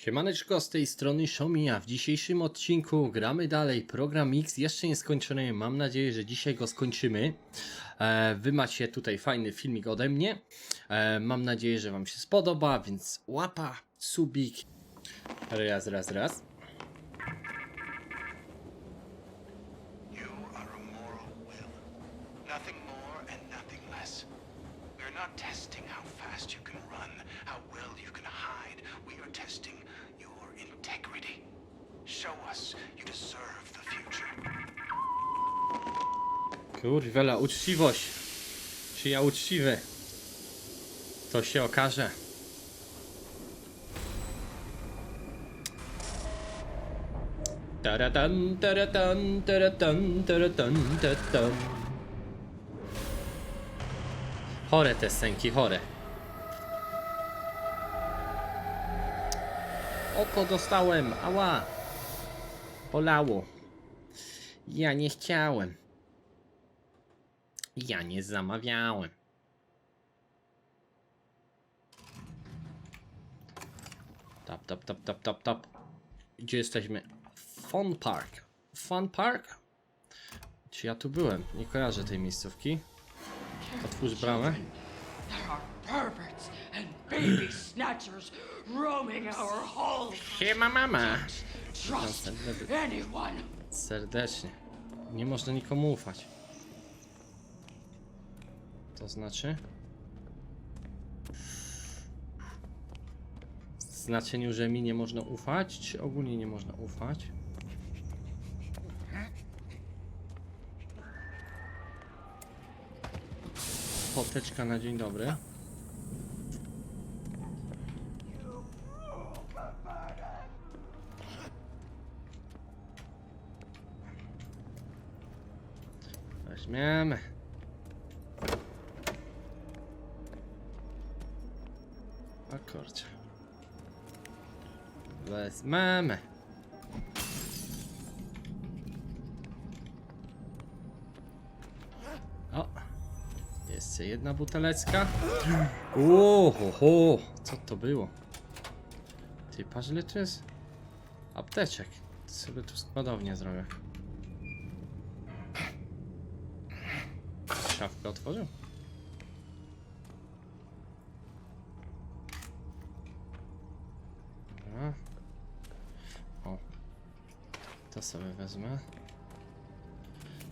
Siemaneczko, z tej strony Shomia. W dzisiejszym odcinku gramy dalej program X, jeszcze nie skończony. Mam nadzieję, że dzisiaj go skończymy. E, wy macie tutaj fajny filmik ode mnie. E, mam nadzieję, że wam się spodoba, więc łapa, subik. Raz, raz, raz. Testing how fast you can run, how well you can hide. We are testing integrity. Show us you deserve the future. Kurwela, uczciwość. Czy ja uczciwy? To się okaże. Taratan, taratan, taratan, taratan, taratan. Chore te scenki, chore. Oko dostałem, ała. Bolało. Ja nie chciałem. Ja nie zamawiałem. Tap, tap, tap, tap, tap, tap. Gdzie jesteśmy? Fun Park. Fun Park? Czy ja tu byłem? Nie kojarzę tej miejscówki. Otwórz bramę. Roaming our halls. Siema mama. Trust Serdecznie. anyone. Serdecznie. Nie można nikomu ufać. To znaczy? W znaczeniu, że mi nie można ufać, czy ogólnie nie można ufać? Poteczka na dzień dobry. Weźmiemy. O. Wezmemy. O. Jeszcze jedna buteleczka. Oho, co to było? Ty, patrz ile jest apteczek. To sobie tu składownię zrobię. Szafkę otworzył? O. To sobie wezmę.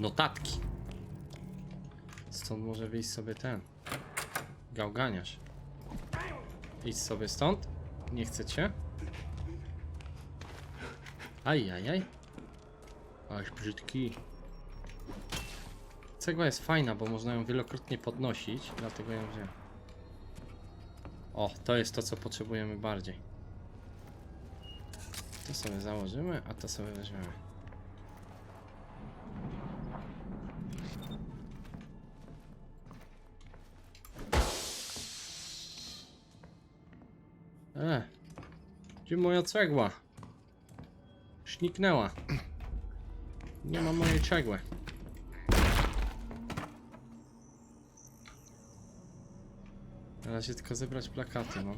Notatki. Stąd może wyjść sobie ten. Gałganiarz. Idź sobie stąd. Nie chcecie? Aj, aj, aj. Aż brzydki. Cegła jest fajna, bo można ją wielokrotnie podnosić, dlatego ją wziąłem. O, to jest to, co potrzebujemy bardziej. To sobie założymy, a to sobie weźmiemy. E, gdzie moja cegła? Szniknęła. Nie ma mojej cegły. Na razie tylko zebrać plakaty, no.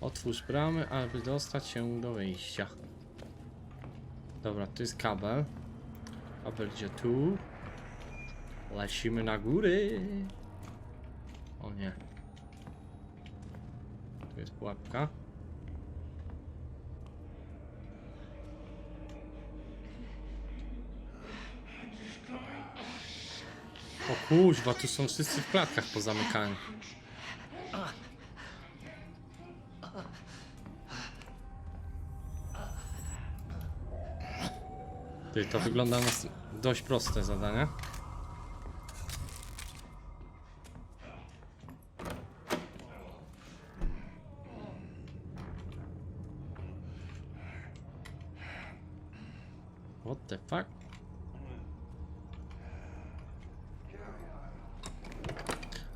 Otwórz bramy, aby dostać się do wyjścia. Dobra, tu jest kabel. Kabel idzie tu. Lecimy na góry. O nie. Tu jest pułapka. O kuźwa, tu są wszyscy w klatkach pozamykani. Ty, to wygląda na dość proste zadanie. What the fuck?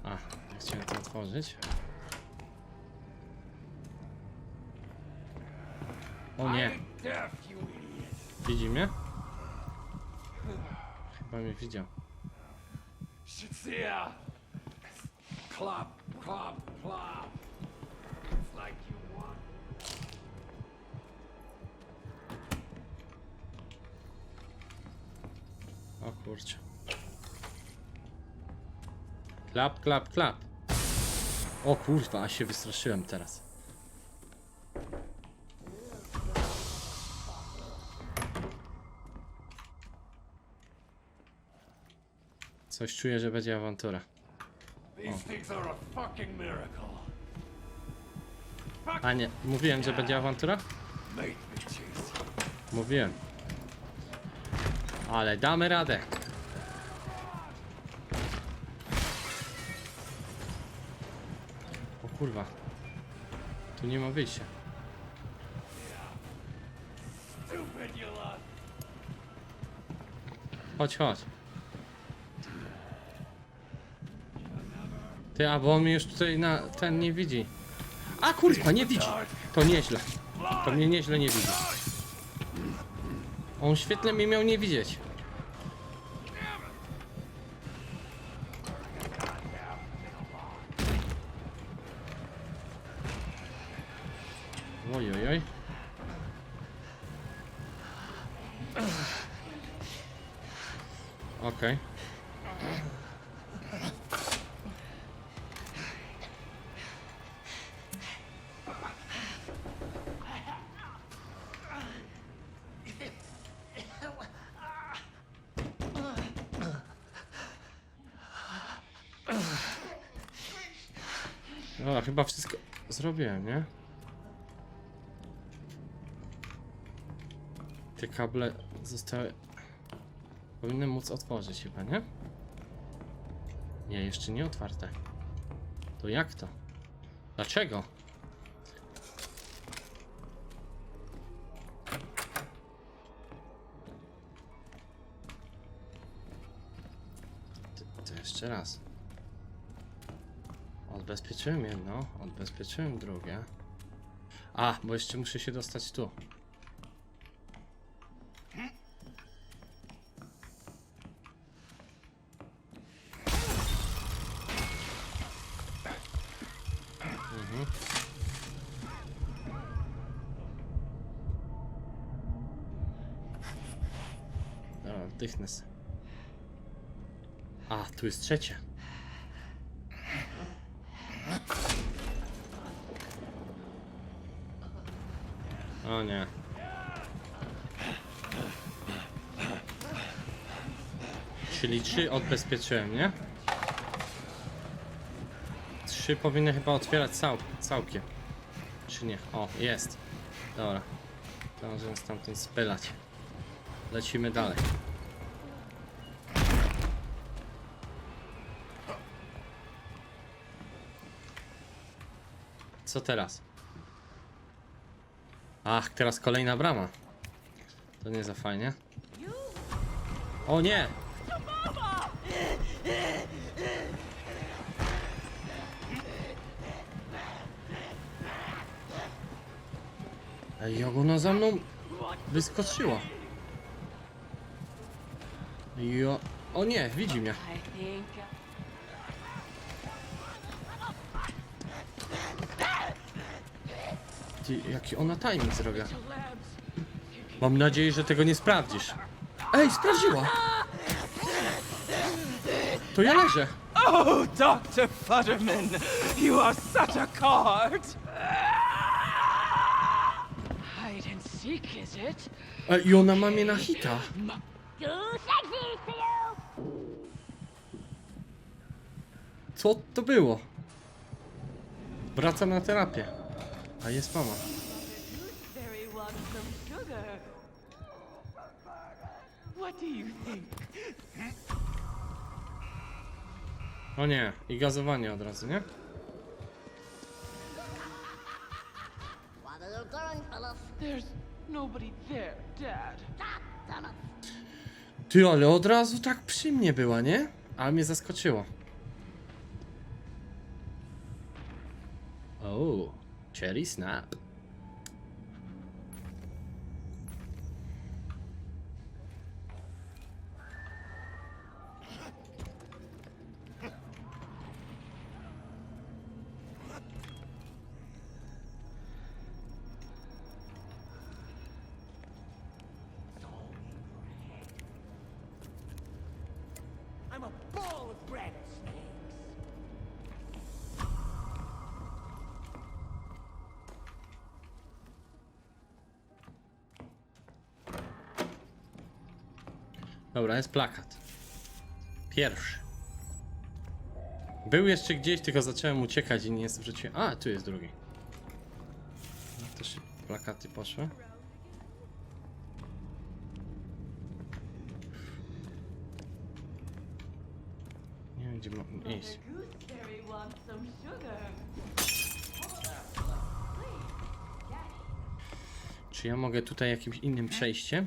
A, ja chciałem to otworzyć. O nie, widzi mnie? Chyba mnie widział. Like you want. O kurczę. Klap, klap, klap. O kurwa, a się wystraszyłem teraz. Coś czuję, że będzie awantura. Are a nie, mówiłem, że będzie awantura? Mówiłem. Ale damy radę. Kurwa. Tu nie ma wyjścia. Chodź, chodź. Ty, a bo on mnie już tutaj na ten nie widzi. A kurwa, nie widzi. To nieźle. To mnie nieźle nie widzi. On świetnie mnie miał nie widzieć. Okej. Dobra, chyba wszystko zrobiłem, nie? Te kable zostały Powinny móc otworzyć chyba, nie? Nie, jeszcze nie otwarte. To jak to? Dlaczego? To, jeszcze raz. Odbezpieczyłem jedno, odbezpieczyłem drugie. A, bo jeszcze muszę się dostać tu. Dobra, wdychnę se. A, tu jest trzecie. O nie. Czyli trzy odbezpieczyłem, nie? Trzy powinny chyba otwierać cał całkiem. Czy nie? O, jest. Dobra. To możemy stamtąd spylać. Lecimy dalej. Co teraz? Ach, teraz kolejna brama. To nie za fajnie. O nie! Ej, jak ona za mną wyskoczyła. Jo... O nie, widzi mnie. Ty, jaki ona timing zrobiła. Mam nadzieję, że tego nie sprawdzisz. Ej, sprawdziła! To ja leżę. Oh, Dr. Futterman, you are such a card! Hide and seek, is it? Ej, I ona ma mnie na hita. Co to było? Wracam na terapię. A jest mama. Very want some sugar. What do you think? O nie, i gazowanie od razu, nie? Ty, ale od razu tak przy mnie była, nie? A mnie zaskoczyło. O, cherry snap. Dobra, jest plakat. Pierwszy. Był jeszcze gdzieś, tylko zacząłem uciekać i nie zwróciłem. A, tu jest drugi. No, Też plakaty poszły. Nie wiem, gdzie mam iść. Czy ja mogę tutaj jakimś innym przejściem?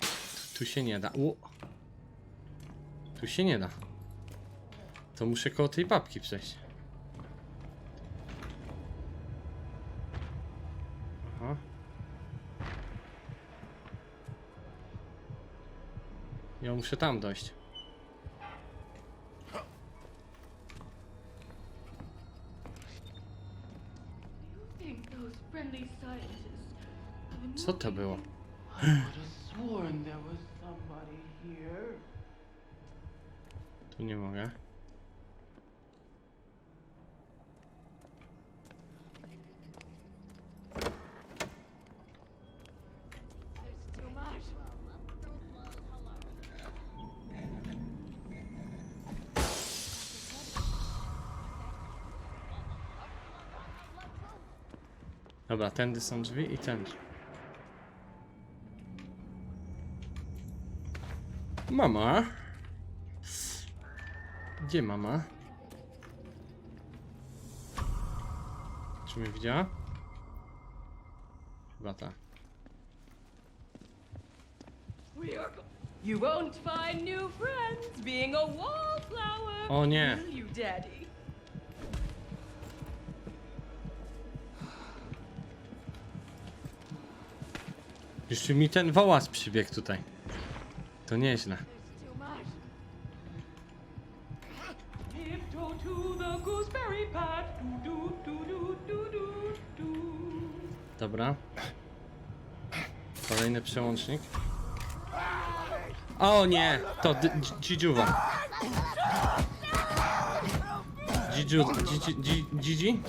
Tu, tu się nie da. U. Tu się nie da. To muszę koło tej babki przejść. Aha. Ja muszę tam dojść. Co to było? Nie mogę. Dobra, tędy są drzwi i tędy. Mama? Gdzie mama? Czy mnie widziała? Chyba. We are go- You won't find new friends being a wallflower. O nie. Will you, Daddy? Mi ten wołas przybiegł tutaj. To nieźle. Tiptoe to the gooseberry patch. Do, do, do, do, do, do, do. Dobra. Kolejny przełącznik. O nie! To d- dzi- Dzidziuwa. Dzidziu... Dzidzi... dzi- Dzidzi?